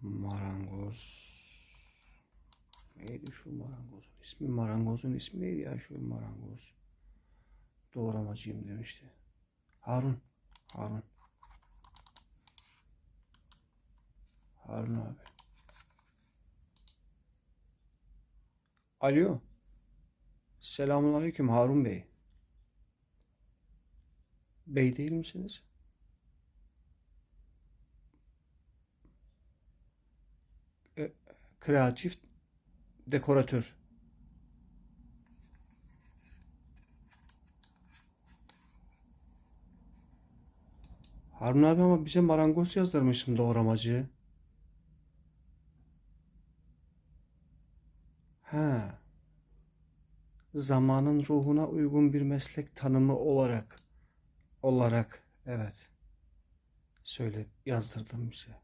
Marangoz. Neydi şu marangozun ismi? Marangozun ismi neydi ya şu marangoz? Doğramacıyım demişti. Harun. Harun. Harun abi. Alo. Selamun aleyküm Harun Bey. Bey değil misiniz? E, kreatif dekoratör. Harun abi ama bize marangoz yazdırmışsın doğramacı. Ha. Zamanın ruhuna uygun bir meslek tanımı olarak olarak evet. Söyle yazdırdım bize.